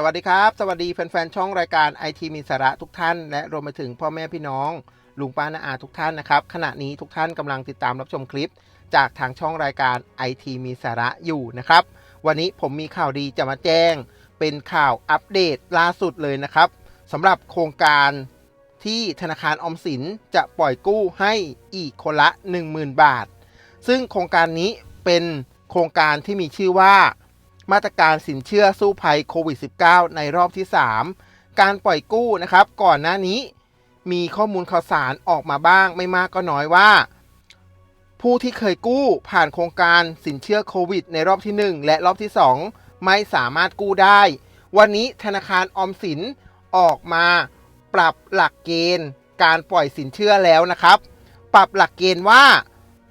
สวัสดีครับ สวัสดีแฟนๆช่องรายการไอทีมีสาระทุกท่าน และรวมไปถึงพ่อแม่พี่น้อง ลุงป้าน้าอาทุกท่านนะครับ ขณะนี้ทุกท่านกำลังติดตามรับชมคลิป จากทางช่องรายการไอทีมีสาระอยู่นะครับ วันนี้ผมมีข่าวดีจะมาแจ้ง เป็นข่าวอัปเดตล่าสุดเลยนะครับสำหรับโครงการที่ธนาคารออมสินจะปล่อยกู้ให้อีกคนละ 10,000 บาท ซึ่งโครงการนี้เป็นโครงการที่มีชื่อว่า มาตรการสินเชื่อสู้ภัยโควิด -19 ในรอบที่ 3 การปล่อยกู้นะครับ ก่อนหน้านี้มีข้อมูลข่าวสารออกมาบ้างไม่มากก็น้อยว่า ผู้ที่เคยกู้ผ่านโครงการสินเชื่อโควิด ในรอบที่ 1 และรอบที่ 2 ไม่สามารถกู้ได้ วันนี้ธนาคารออมสินออกมาปรับหลักเกณฑ์ การปล่อยสินเชื่อแล้วนะครับ ปรับหลักเกณฑ์ว่า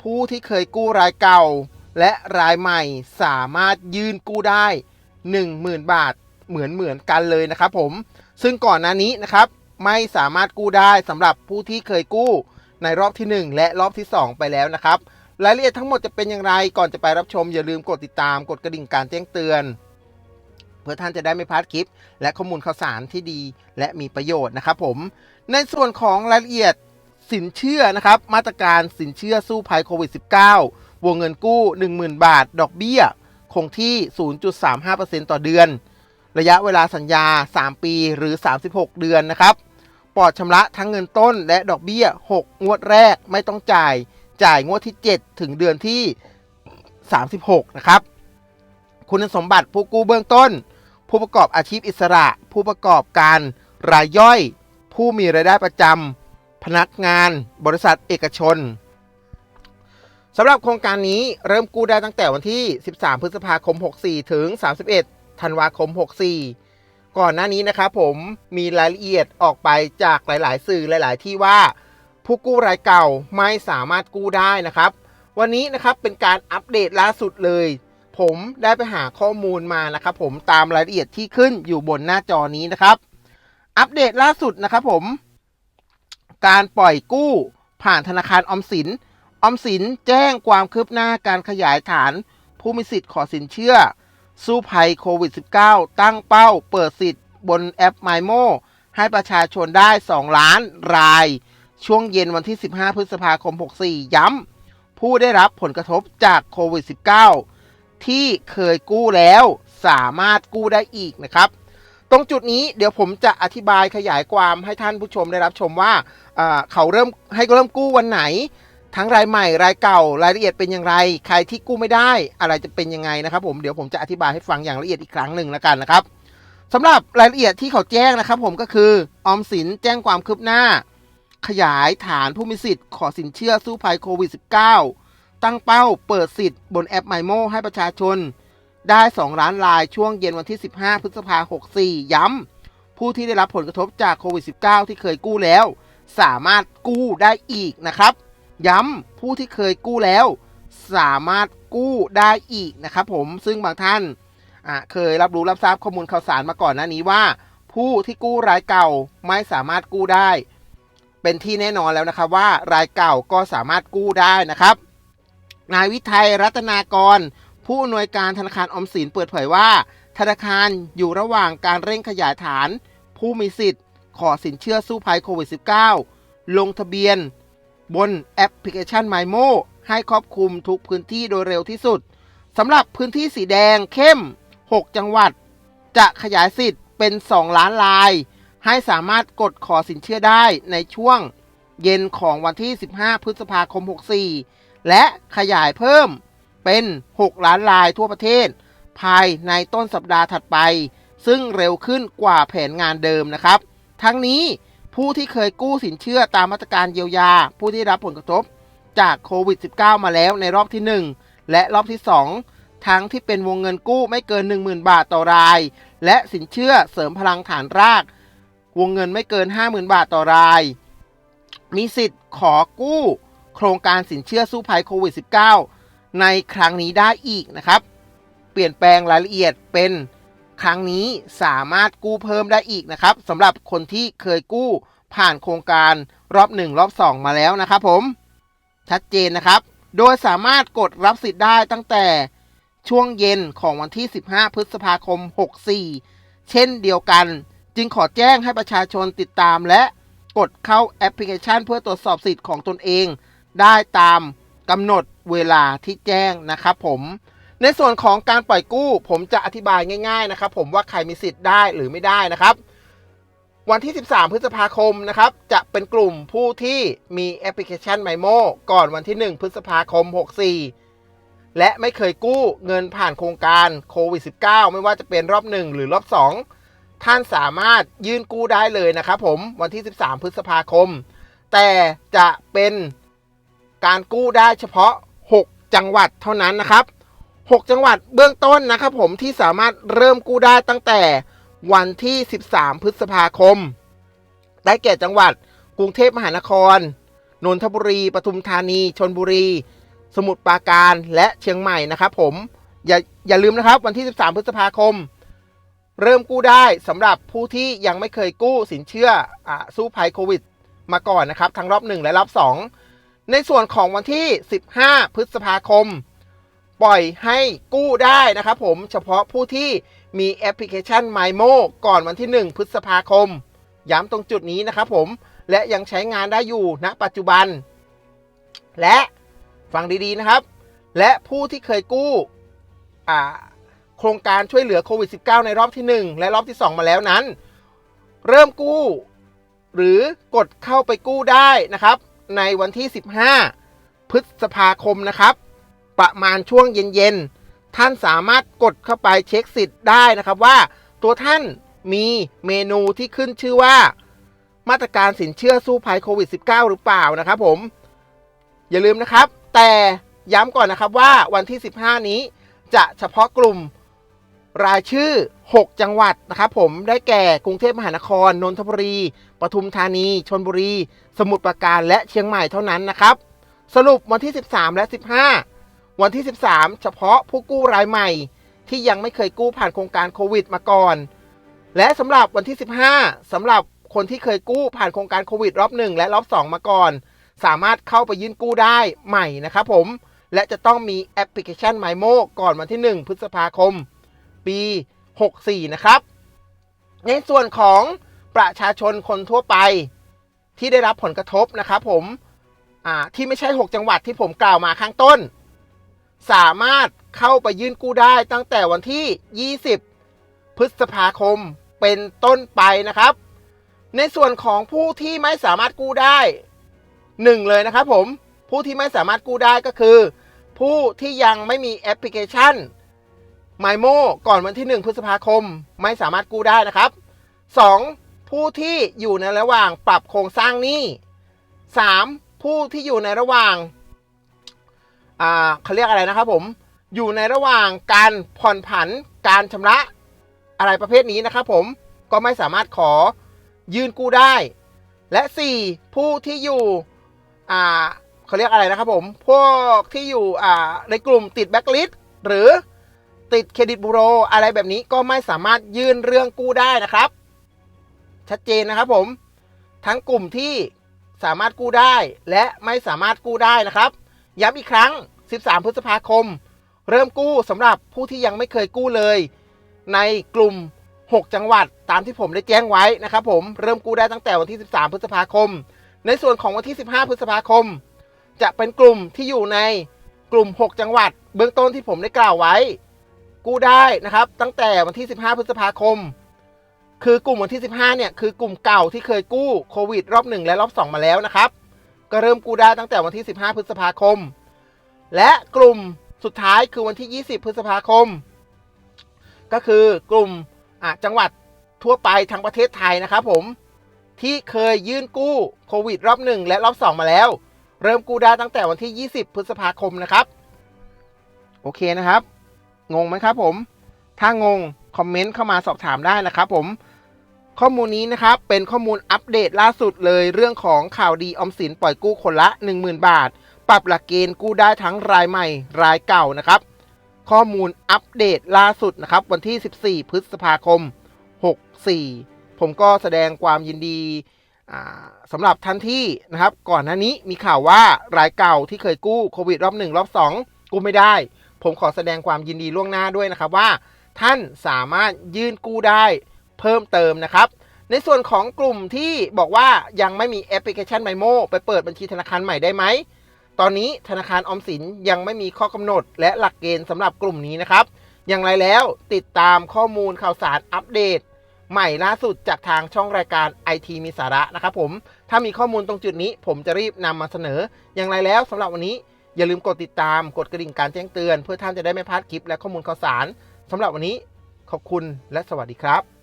ผู้ที่เคยกู้รายเก่า และรายใหม่สามารถยื่นกู้ได้ 10,000 บาทเหมือนเหมือนกันเลยนะครับผม ซึ่งก่อนหน้านี้นะครับไม่สามารถกู้ได้สำหรับผู้ที่เคยกู้ในรอบที่ 1 และรอบที่ 2 ไปแล้วนะครับ รายละเอียดทั้งหมดจะเป็นอย่างไรก่อนจะไปรับชม อย่าลืมกดติดตามกดกระดิ่งการแจ้งเตือน เพื่อท่านจะได้ไม่พลาดคลิป และข้อมูลข่าวสารที่ดี และมีประโยชน์นะครับผมในส่วนของรายละเอียดสินเชื่อนะครับ มาตรการสินเชื่อสู้ภัยโควิด -19 วงเงินกู้ 10,000 บาท ดอกเบี้ย คงที่ 0.35%ต่อเดือน ระยะเวลาสัญญา 3 ปีหรือ 36 เดือนนะครับ ปลอดชำระทั้งเงินต้นและดอกเบี้ย 6 งวดแรกไม่ต้องจ่าย จ่ายงวดที่ 7 ถึงเดือนที่ 36 นะครับ คุณสมบัติผู้กู้เบื้องต้น ผู้ประกอบอาชีพอิสระ ผู้ประกอบการรายย่อย ผู้มีรายได้ประจำพนักงาน บริษัทเอกชน สำหรับโครงการนี้เริ่มกู้ได้ตั้งแต่วันที่ 13 พฤษภาคม 64 ถึง 31 ธันวาคม 64 ก่อนหน้านี้นะครับผมมีรายละเอียดออกไปจากหลาย ๆ สื่อหลาย ๆ ที่ว่า ผู้กู้รายเก่าไม่สามารถกู้ได้นะครับ วันนี้นะครับเป็นการอัปเดตล่าสุดเลย ผมได้ไปหาข้อมูลมานะครับผมตามรายละเอียดที่ขึ้นอยู่บนหน้าจอนี้นะครับ อัปเดตล่าสุดนะครับผม การปล่อยกู้ผ่านธนาคารออมสิน ออมสินแจ้งความคืบหน้าการขยายฐานผู้มีสิทธิ์ขอสินเชื่อ สู้ภัยโควิด -19 ตั้งเป้าเปิดสิทธิ์บนแอป m y m o ให้ประชาชนได้ 2 ล้านราย ช่วงเย็นวันที่ 15 พฤษภาคม 64 ย้ำผู้ได้รับผลกระทบจากโควิด -19 ที่เคยกู้แล้วสามารถกู้ได้อีกนะครับตรงจุดนี้เดี๋ยวผมจะอธิบายขยายความให้ท่านผู้ชมได้รับชมว่าเขาเริ่มให้เริ่มกู้วันไหน ทั้งรายใหม่รายเก่ารายละเอียดเป็นอย่างไร ใครที่กู้ไม่ได้อะไรจะเป็นยังไงนะครับ ผมเดี๋ยวผมจะอธิบายให้ฟังอย่างละเอียดอีกครั้งหนึ่งแล้วกันนะครับสำหรับรายละเอียดที่เขาแจ้งนะครับ ผมก็คือออมสินแจ้งความคืบหน้า ขยายฐานผู้มีสิทธิ์ขอสินเชื่อสู้ภัยโควิด -19 ตั้งเป้าเปิดสิทธิ์บนแอป m y m o ให้ประชาชน ได้ 2 ล้านรายช่วงเย็นวันที่ 15 พฤษภาคม64 ย้ำผู้ที่ได้รับผลกระทบจากโควิด -19 ที่เคยกู้แล้ว สามารถกู้ได้อีกนะครับ ย้ำผู้ที่เคยกู้แล้ว สามารถกู้ได้อีกนะครับผมซึ่งบางท่านเคยรับรู้รับทราบข้อมูลข่าวสารมาก่อนหน้านี้ว่า ผู้ที่กู้รายเก่าไม่สามารถกู้ได้ เป็นที่แน่นอนแล้วนะครับว่ารายเก่าก็สามารถกู้ได้นะครับ นายวิทัยรัตนากร ผู้อำนวยการธนาคารออมสินเปิดเผยว่า ธนาคารอยู่ระหว่างการเร่งขยายฐาน ผู้มีสิทธิ์ ขอสินเชื่อสู้ภัยโควิด -19 ลงทะเบียน บนแอปพลิเคชัน MyMo ให้ครอบคลุมทุกพื้นที่โดยเร็วที่สุดสำหรับพื้นที่สีแดงเข้ม 6 จังหวัด จะขยายสิทธิ์เป็น 2 ล้านลาย ให้สามารถกดขอสินเชื่อได้ในช่วงเย็นของวันที่ 15 พฤษภาคม 64 และขยายเพิ่มเป็น 6 ล้านลายทั่วประเทศ ภายในต้นสัปดาห์ถัดไป ซึ่งเร็วขึ้นกว่าแผนงานเดิมนะครับ ทั้งนี้ ผู้ที่เคยกู้สินเชื่อตามมาตรการเยียวยา ผู้ที่รับผลกระทบจากโควิด -19 มาแล้วในรอบที่ 1 และรอบที่ 2 ทั้งที่เป็นวงเงินกู้ไม่เกิน 10,000 บาทต่อราย และสินเชื่อเสริมพลังฐานราก วงเงินไม่เกิน 50,000 บาทต่อราย มีสิทธิ์ขอกู้ โครงการสินเชื่อสู้ภัยโควิด -19 ในครั้งนี้ได้อีกนะครับ เปลี่ยนแปลงรายละเอียดเป็น ครั้งนี้สามารถกู้เพิ่มได้อีกนะครับสำหรับคนที่เคยกู้ผ่านโครงการรอบ 1 รอบ 2 มาแล้วนะครับผม ชัดเจนนะครับ โดยสามารถกดรับสิทธิ์ได้ตั้งแต่ช่วงเย็นของวันที่ 15 พฤษภาคม 64 เช่นเดียวกัน จึงขอแจ้งให้ประชาชนติดตามและกดเข้าแอปพลิเคชัน เพื่อตรวจสอบสิทธิ์ของตนเอง ได้ตามกำหนดเวลาที่แจ้งนะครับผม ในส่วนของการปล่อยกู้ ผมจะอธิบายง่าย ๆนะครับ ผมว่าใครมีสิทธิ์ได้หรือไม่ได้นะครับ วันที่ 13 พฤษภาคมนะครับ จะเป็นกลุ่มผู้ที่มีแอปพลิเคชัน m ม m o ก่อนวันที่ 1 พฤษภาคม 64 และไม่เคยกู้เงินผ่านโครงการโควิด -19 ไม่ว่าจะเป็นรอบ 1 หรือรอบ 2 ท่านสามารถยื่นกู้ได้เลยนะครับผมวันที่ 13 พฤษภาคม แต่จะเป็นการกู้ได้เฉพาะ 6 จังหวัดเท่านั้นนะครับ 6 จังหวัดเบื้องต้นนะครับผมที่สามารถเริ่มกู้ได้ตั้งแต่วันที่ 13 พฤษภาคม ได้แก่จังหวัด กรุงเทพมหานคร นนทบุรี ปทุมธานี ชนบุรี สมุทรปราการ และเชียงใหม่นะครับผม อย่าอย่าลืมนะครับวันที่ 13 พฤษภาคม เริ่มกู้ได้สำหรับผู้ที่ยังไม่เคยกู้สินเชื่ออสู้ภัยโควิด มาก่อนนะครับ ทั้งรอบ 1 และรอบ 2 ในส่วนของวันที่ 15 พฤษภาคม ปล่อยให้กู้ได้นะครับผมเฉพาะผู้ที่มีแอปพลิเคชัน MyMo ก่อนวันที่ 1 พฤษภาคม ย้ำตรงจุดนี้นะครับผมและยังใช้งานได้อยู่ณปัจจุบัน และฟังดีๆนะครับ และผู้ที่เคยกู้โครงการช่วยเหลือโควิด -19 ในรอบที่ 1 และรอบที่ 2 มาแล้วนั้น เริ่มกู้ หรือกดเข้าไปกู้ได้นะครับ ในวันที่ 15 พฤษภาคมนะครับ ประมาณช่วงเย็นๆ ท่านสามารถกดเข้าไปเช็คสิทธิ์ได้นะครับว่า ตัวท่านมีเมนูที่ขึ้นชื่อว่า มาตรการสินเชื่อสู้ภัยโควิด -19 หรือเปล่านะครับผม อย่าลืมนะครับ แต่ย้ำก่อนนะครับว่าวันที่ 15 นี้จะเฉพาะกลุ่มรายชื่อ 6 จังหวัดนะครับผมได้แก่กรุงเทพมหานคร นนทบุรี ปทุมธานี ชนบุรี สมุทรปราการและเชียงใหม่เท่านั้นนะครับ สรุปวันที่ 13 และ 15 วันที่ 13 เฉพาะผู้กู้รายใหม่ที่ยังไม่เคยกู้ผ่านโครงการโควิดมาก่อน และสำหรับวันที่ 15สำหรับคนที่เคยกู้ผ่านโครงการโควิดรอบ 1 และรอบ 2 มาก่อน สามารถเข้าไปยื่นกู้ได้ใหม่นะครับผม และจะต้องมีแอปพลิเคชัน MyMo ก่อนวันที่ 1 พฤษภาคม ปี 64 นะครับ ในส่วนของประชาชนคนทั่วไปที่ได้รับผลกระทบนะครับผมที่ไม่ใช่ 6 จังหวัดที่ผมกล่าวมาข้างต้น สามารถเข้าไปยื่นกู้ได้ตั้งแต่วันที่ 20 พฤษภาคมเป็นต้นไปนะครับ ในส่วนของผู้ที่ไม่สามารถกู้ได้หนึ่งเลยนะครับผมผู้ที่ไม่สามารถกู้ได้ก็คือ ผู้ที่ยังไม่มีแอปพลิเคชัน m y m o ก่อนวันที่ 1 พฤษภาคมไม่สามารถกู้ได้นะครับ 2. ผู้ที่อยู่ในระหว่างปรับโครงสร้างหนี้ 3. ผู้ที่อยู่ในระหว่าง อ่าเขาเรียกอะไรนะครับผมอยู่ในระหว่างการผ่อนผันการชำระอะไรประเภทนี้นะครับผมก็ไม่สามารถขอยื่นกู้ได้ และ 4. ผู้ที่อยู่อ่าเขาเรียกอะไรนะครับผมพวกที่อยู่อ่าในกลุ่มติดแบ็กลิสหรือติดเครดิตบูโรอะไรแบบนี้ก็ไม่สามารถยื่นเรื่องกู้ได้นะครับ ชัดเจนนะครับผมทั้งกลุ่มที่สามารถกู้ได้และไม่สามารถกู้ได้นะครับ ย้ำอีกครั้ง 13 พฤษภาคม เริ่มกู้สำหรับผู้ที่ยังไม่เคยกู้เลย ในกลุ่ม 6 จังหวัดตามที่ผมได้แจ้งไว้นะครับผมเริ่มกู้ได้ตั้งแต่วันที่ 13 พฤษภาคม ในส่วนของวันที่ 15 พฤษภาคม จะเป็นกลุ่มที่อยู่ในกลุ่ม 6 จังหวัด เบื้องต้นที่ผมได้กล่าวไว้ กู้ได้นะครับ ตั้งแต่วันที่ 15 พฤษภาคม คือกลุ่มวันที่ 15 เนี่ยคือกลุ่มเก่าที่เคยกู้โควิดรอบ 1 และรอบ 2 มาแล้วนะครับ ก็เริ่มกู้ได้ตั้งแต่วันที่ 15 พฤษภาคม และกลุ่มสุดท้ายคือวันที่ 20 พฤษภาคม ก็คือกลุ่มจังหวัดทั่วไปทั้งประเทศไทยนะครับผมที่เคยยื่นกู้โควิดรอบ1และรอบ2มาแล้ว เริ่มกู้ได้ตั้งแต่วันที่ 20 พฤษภาคมนะครับ โอเคนะครับ งงไหมครับผม ถ้างง คอมเมนต์เข้ามาสอบถามได้นะครับผม ข้อมูลนี้นะครับ เป็นข้อมูลอัปเดตล่าสุดเลยเรื่องของข่าวดีออมสินปล่อยกู้คนละ 10,000 บาท ปรับหลักเกณฑ์กู้ได้ทั้งรายใหม่รายเก่านะครับ ข้อมูลอัปเดตล่าสุดนะครับ วันที่ 14 พฤษภาคม 64 ผมก็แสดงความยินดีสำหรับท่านที่นะครับ ก่อนหน้านี้มีข่าวว่ารายเก่าที่เคยกู้โควิดรอบ 1 รอบ 2 กู้ไม่ได้ ผมขอแสดงความยินดีล่วงหน้าด้วยนะครับว่า ท่านสามารถยื่นกู้ได้ เพิ่มเติมนะครับในส่วนของกลุ่มที่บอกว่ายังไม่มีแอปพลิเคชันไมโมไปเปิดบัญชีธนาคารใหม่ได้ไหม ตอนนี้ธนาคารออมสินยังไม่มีข้อกำหนด และหลักเกณฑ์สำหรับกลุ่มนี้นะครับ อย่างไรแล้วติดตามข้อมูลข่าวสารอัปเดต ใหม่ล่าสุดจากทางช่องรายการ IT มีสาระนะครับผม ถ้ามีข้อมูลตรงจุดนี้ ผมจะรีบนำมาเสนอ อย่างไรแล้วสำหรับวันนี้ อย่าลืมกดติดตามกดกระดิ่งการแจ้งเตือน เพื่อท่านจะได้ไม่พลาดคลิปและข้อมูลข่าวสารสำหรับวันนี้ขอบคุณและสวัสดีครับ